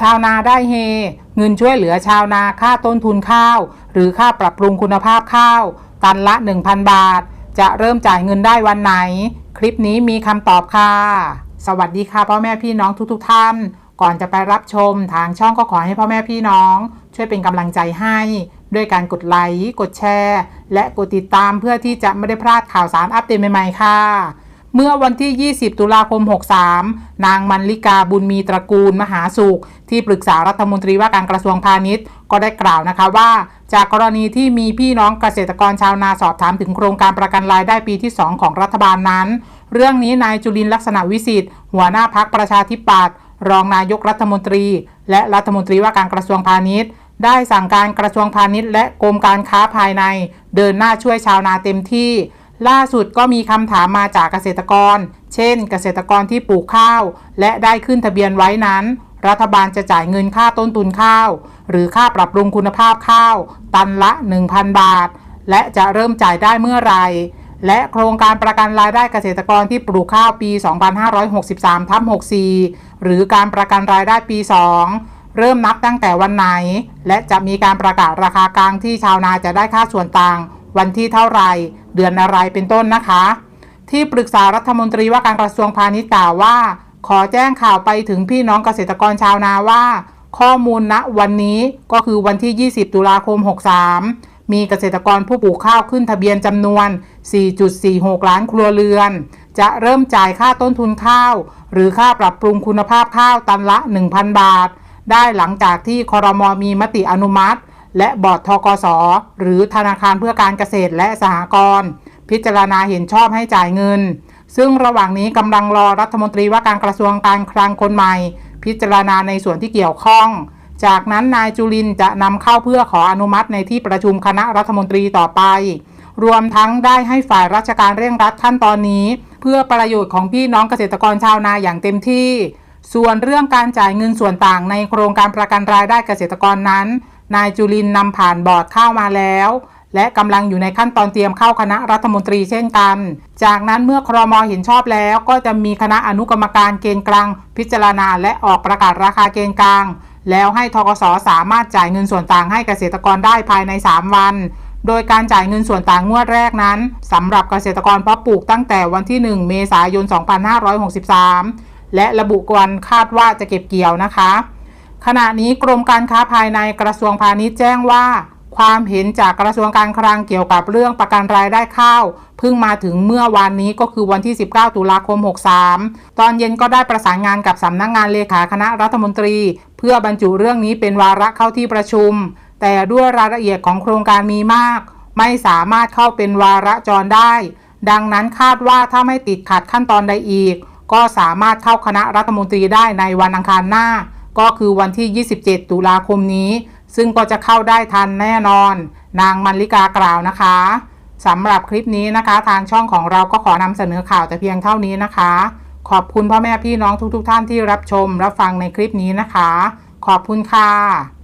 ชาวนาได้เฮ เงินช่วยเหลือชาวนาค่าต้นทุนข้าว หรือค่าปรับปรุงคุณภาพข้าว ตันละ 1,000 บาท จะเริ่มจ่ายเงินได้วันไหน คลิปนี้มีคำตอบค่ะ สวัสดีค่ะพ่อแม่พี่น้องทุกๆทท่าน ก่อนจะไปรับชมทางช่องก็ขอให้พ่อแม่พี่น้อง ช่วยเป็นกำลังใจให้ ด้วยการกดไลค์กดแชร์ และกดติดตามเพื่อที่จะไม่ได้พลาดข่าวสารอัปเดตใหม่ๆค่ะ เมื่อวันที่ 20 ตุลาคม 63 นางมันลิกาบุญมีตระกูลมหาสุข ที่ปรึกษารัฐมนตรีว่าการกระทรวงพาณิชย์ ก็ได้กล่าวนะคะว่า จากกรณีที่มีพี่น้องเกษตรกรชาวนาสอบถามถึงโครงการประกันรายได้ปีที่ 2 ของรัฐบาลนั้น เรื่องนี้นายจุลินลักษณะวิสิทธิ์หัวหน้าพักประชาธิปัตย์รองนายกรัฐมนตรี และรัฐมนตรีว่าการกระทรวงพาณิชย์ได้สั่งการกระทรวงพาณิชย์และกรมการค้าภายใน เดินหน้าช่วยชาวนาเต็มที่ ล่าสุดก็มีคำถามมาจากเกษตรกร เช่น เกษตรกรที่ปลูกข้าว และได้ขึ้นทะเบียนไว้นั้น รัฐบาลจะจ่ายเงินค่าต้นทุนข้าว หรือค่าปรับปรุงคุณภาพข้าว ตันละ 1,000 บาท และจะเริ่มจ่ายได้เมื่อไหร่และโครงการประกันรายได้เกษตรกรที่ปลูกข้าวปี 2563ทับ64 หรือการประกันรายได้ปี 2 เริ่มนับตั้งแต่วันไหน และจะมีการประกาศราคากลางที่ชาวนาจะได้ค่าส่วนต่าง วันที่เท่าไหร่ เดือนอะไรเป็นต้นนะคะ ที่ปรึกษารัฐมนตรีว่าการกระทรวงพาณิชย์กล่าวว่า ขอแจ้งข่าวไปถึงพี่น้องเกษตรกรชาวนาว่า ข้อมูลณวันนี้ก็คือวันที่ 20 ตุลาคม 63 มีเกษตรกรผู้ปลูกข้าวขึ้นทะเบียนจำนวน 4.46 ล้านครัวเรือน จะเริ่มจ่ายค่าต้นทุนข้าว หรือค่าปรับปรุงคุณภาพข้าวตันละ 1,000 บาท ได้หลังจากที่คอรมอมีมติอนุมัติ และบอร์ดทกส หรือธนาคารเพื่อการเกษตรและสหกรณ์พิจารณาเห็นชอบให้จ่ายเงิน ซึ่งระหว่างนี้กำลังรอรัฐมนตรีว่าการกระทรวงการคลังคนใหม่ พิจารณาในส่วนที่เกี่ยวข้อง จากนั้นนายจุลินจะนำเข้าเพื่อขออนุมัติในที่ประชุมคณะรัฐมนตรีต่อไป รวมทั้งได้ให้ฝ่ายราชการเร่งรัดขั้นตอนนี้ เพื่อประโยชน์ของพี่น้องเกษตรกรชาวนาอย่างเต็มที่ ส่วนเรื่องการจ่ายเงินส่วนต่างในโครงการประกันรายได้เกษตรกรนั้น นายจุลินนำผ่านบอร์ดเข้ามาแล้ว และกำลังอยู่ในขั้นตอนเตรียมเข้าคณะรัฐมนตรีเช่นกัน จากนั้นเมื่อครมเห็นชอบแล้วก็จะมีคณะอนุกรรมการเกณฑ์กลาง พิจารณาและออกประกาศราคาเกณฑ์กลาง แล้วให้ทกสสามารถจ่ายเงินส่วนต่างให้เกษตรกรได้ภายใน 3 วันโดยการจ่ายเงินส่วนต่างงวดแรกนั้นสำหรับเกษตรกรเพาะปลูกตั้งแต่วันที่ 1 เมษายน 2563 และระบุวันคาดว่าจะเก็บเกี่ยวนะคะ ขณะนี้กรมการค้าภายในกระทรวงพาณิชย์แจ้งว่า ความเห็นจากกระทรวงการคลังเกี่ยวกับเรื่องประกันรายได้ข้าวเพิ่งมาถึงเมื่อวานนี้ก็คือวันที่ 19 ตุลาคม 63 ตอนเย็นก็ได้ประสานงานกับสำนักงงานเลขาคณะรัฐมนตรี เพื่อบรรจุเรื่องนี้เป็นวาระเข้าที่ประชุม แต่ด้วยรายละเอียดของโครงการมีมาก ไม่สามารถเข้าเป็นวาระจรได้ ดังนั้นคาดว่าถ้าไม่ติดขัดขั้นตอนใดอีก ก็สามารถเข้าคณะรัฐมนตรีได้ในวันอังคารหน้า ก็คือวันที่ 27 ตุลาคมนี้ ซึ่งก็จะเข้าได้ทันแน่นอน นางมันลิกากล่าวนะคะสำหรับคลิปนี้นะคะ ทางช่องของเราก็ขอนำเสนอข่าวแต่เพียงเท่านี้นะคะ ขอบคุณพ่อแม่พี่น้องทุกๆทท่านที่รับชมรับฟังในคลิปนี้นะคะ ขอบคุณค่ะ